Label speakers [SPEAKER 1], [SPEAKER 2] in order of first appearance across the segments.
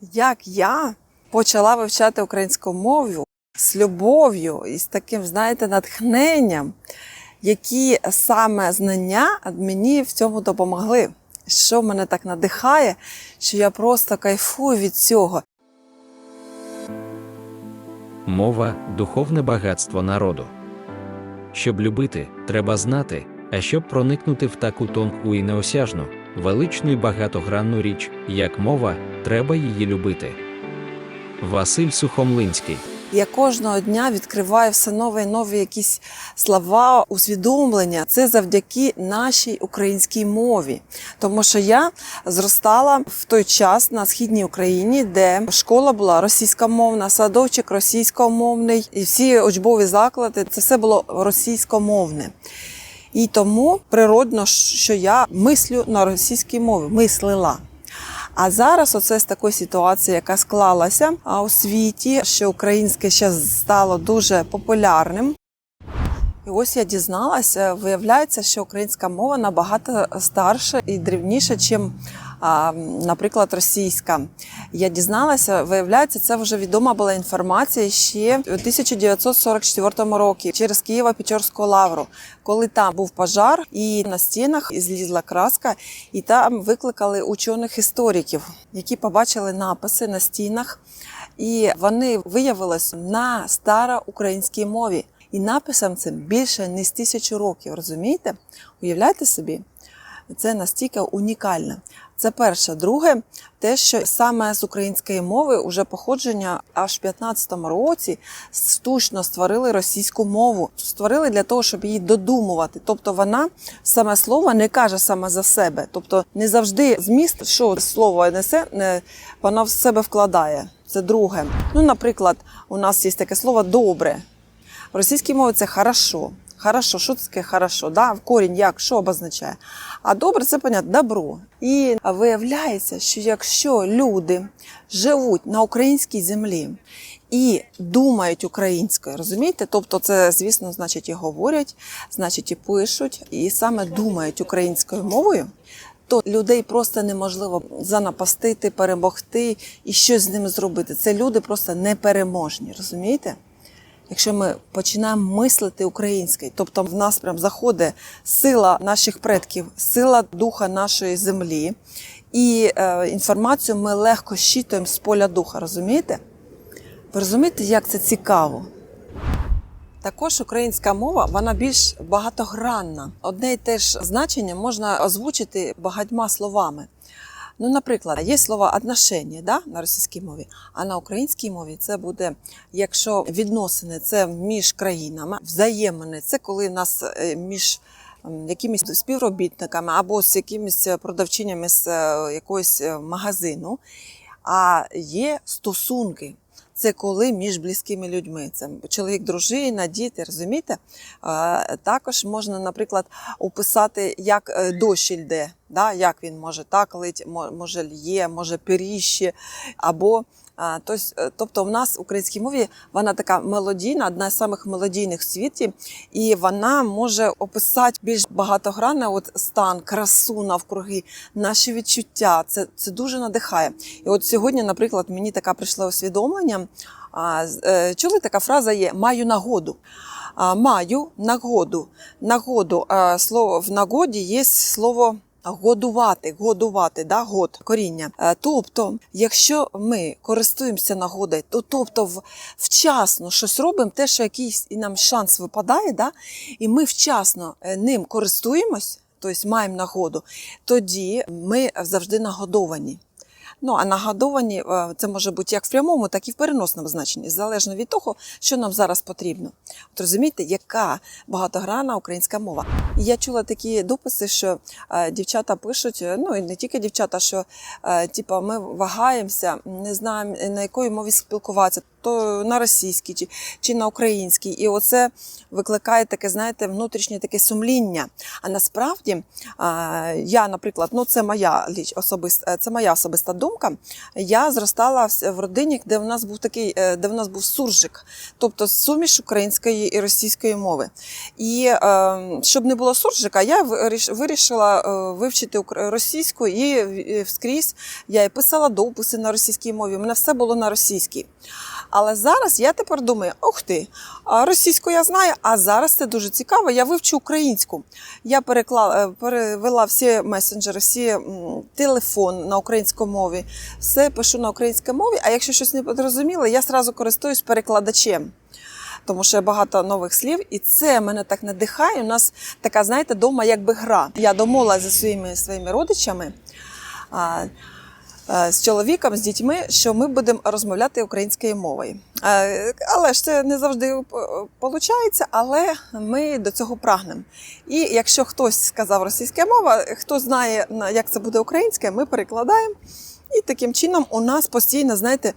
[SPEAKER 1] як я почала вивчати українську мову з любов'ю і з таким, знаєте, натхненням, які саме знання мені в цьому допомогли. Що мене так надихає, що я просто кайфую від цього.
[SPEAKER 2] Мова духовне багатство народу. Щоб любити, треба знати, а щоб проникнути в таку тонку і неосяжну, величну і багатогранну річ, як мова, треба її любити. Василь Сухомлинський
[SPEAKER 1] Я кожного дня відкриваю все нові і нові якісь слова, усвідомлення. Це завдяки нашій українській мові. Тому що я зростала в той час на східній Україні, де школа була російськомовна, садочок російськомовний, і всі учбові заклади це все було російськомовне. І тому природно, що я мислю на російській мові, мислила. А зараз оце з такої ситуації, яка склалася у світі, що українське ще стало дуже популярним. І ось я дізналася, виявляється, що українська мова набагато старша і древніша, ніж, наприклад, російська. Я дізналася, виявляється, це вже відома була інформація ще у 1944 році через Києво-Печорську лавру, коли там був пожар, і на стінах злізла краска, і там викликали учених істориків, які побачили написи на стінах, і вони виявилися на староукраїнській мові. І написам цим більше ніж тисячу років. Розумієте? Уявляйте собі, це настільки унікально. Це перше. Друге, те, що саме з української мови вже походження аж в 15-му році штучно створили російську мову. Створили для того, щоб її додумувати. Тобто вона саме слово не каже саме за себе. Тобто не завжди зміст, що слово несе, не, воно в себе вкладає. Це друге. Ну, наприклад, у нас є таке слово добре. В російській мові це хорошо. Хорошо, що таке хорошо? Да? В корінь як, що обозначає? А добре, це понятно, добро. І виявляється, що якщо люди живуть на українській землі і думають українською, розумієте? Тобто, це, звісно, значить і говорять, значить і пишуть, і саме думають українською мовою. То людей просто неможливо занапастити, перемогти і щось з ними зробити. Це люди просто непереможні, розумієте? Якщо ми починаємо мислити українською, тобто в нас прям заходить сила наших предків, сила духа нашої землі, і е, інформацію ми легко щитуємо з поля духа, розумієте? Ви розумієте, як це цікаво? Також українська мова вона більш багатогранна. Одне і те ж значення можна озвучити багатьма словами. Ну, наприклад, є слово «отношення» да, на російській мові, а на українській мові це буде, якщо відносини це між країнами, взаємини, це коли нас е, між якимись співробітниками або з якимись продавчинями з е, якогось е, магазину. А є стосунки. Це коли між близькими людьми. Це чоловік, дружина, діти, розумієте? Е, Також можна, наприклад, описати, як е, дощ йде, да? як він може так лить, може лє, може періще, або е, Тобто, в нас в українській мові вона така мелодійна, одна з самих мелодійних в світі, і вона може описати більш багатогранно от стан, красу навкруги, наші відчуття. Це, це дуже надихає. І от сьогодні, наприклад, мені така прийшла усвідомлення. Е, Чули така фраза є маю нагоду. Маю нагоду. Нагоду. Слово в нагоді є слово. Годувати, годувати, да, год, коріння. Е, Тобто, якщо ми користуємося нагодою, то тобто вчасно щось робимо, те, що якийсь і нам шанс випадає, да, і ми вчасно е, ним користуємось, тобто маємо нагоду, тоді ми завжди нагодовані. Ну а нагодовані е, це може бути як в прямому, так і в переносному значенні, залежно від того, що нам зараз потрібно. От розумієте, яка багатогранна українська мова. Я чула такі дописи, що е, дівчата пишуть, е, ну і не тільки дівчата, що типа ми вагаємося, не знаємо на якої мові спілкуватися. То на російській чи, чи на українській. І оце викликає таке, знаєте, внутрішнє таке сумління. А насправді я, наприклад, ну це моя ліч особиста, це моя особиста думка. Я зростала в, родині, де в нас був такий, е, де в нас був суржик, тобто суміш української і російської мови. І е, щоб не було суржика, я вирішила е, вивчити російську і е, вскрізь я і писала дописи на російській мові. У мене все було на російській. Але зараз я тепер думаю: ух ти, російську я знаю, а зараз це дуже цікаво. Я вивчу українську. Я переклала, е, перевела всі месенджери, всі телефон на українській мові, все пишу на українській мові. А якщо щось не зрозуміло, я зразу користуюсь перекладачем. Тому що багато нових слів, і це мене так надихає. У нас така, знаєте, дома якби гра. Я домовилася зі своїми своїми родичами. Е, з чоловіком, з дітьми, що ми будемо розмовляти українською мовою. Е, Але ж це не завжди виходить, але ми до цього прагнемо. І якщо хтось сказав російська мова, хто знає, як це буде українське, ми перекладаємо. І таким чином у нас постійно, знаєте,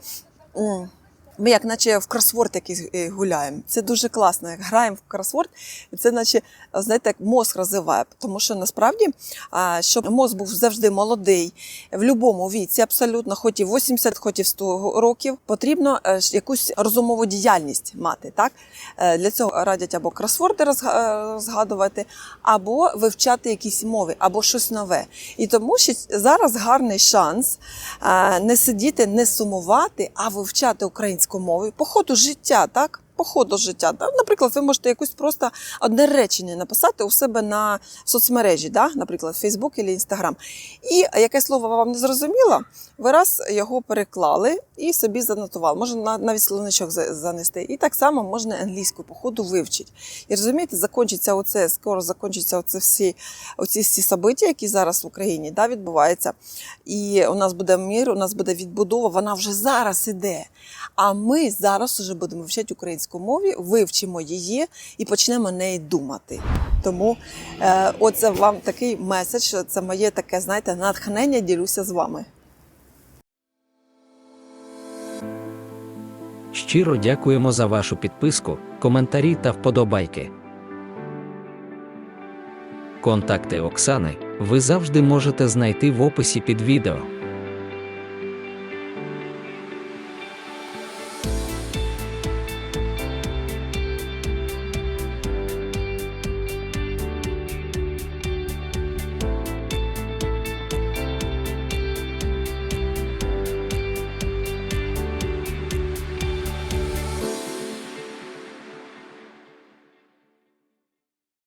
[SPEAKER 1] ми як наче в кросворд якийсь е, гуляємо. Це дуже класно. Як граємо в кросворд, це наче знаєте, як мозк розвиває. Тому що насправді, щоб мозк був завжди молодий, в будь-якому віці, абсолютно, хоч і 80, хоч і 100 років, потрібно е, якусь розумову діяльність мати. Так? Е, Для цього радять або кросворди розгадувати, або вивчати якісь мови, або щось нове. І тому що зараз гарний шанс не сидіти, не сумувати, а вивчати українську мову по ходу життя, так? По ходу життя. Та, Наприклад, ви можете якусь просто одне речення написати у себе на соцмережі, да? наприклад, Facebook або Instagram. І яке слово вам не зрозуміло, ви раз його переклали і собі занотували. Можна навіть словничок занести. І так само можна англійську по ходу вивчити. І розумієте, закінчиться оце, скоро закінчиться оце всі, оці всі собиття, які зараз в Україні да, відбуваються. І у нас буде мир, у нас буде відбудова, вона вже зараз іде. А ми зараз вже будемо вчити українську мову, вивчимо її і почнемо неї думати. Тому е, оце вам такий меседж, це моє таке, знаєте, натхнення ділюся з вами.
[SPEAKER 2] Щиро дякуємо за вашу підписку, коментарі та вподобайки. Контакти Оксани ви завжди можете знайти в описі під відео.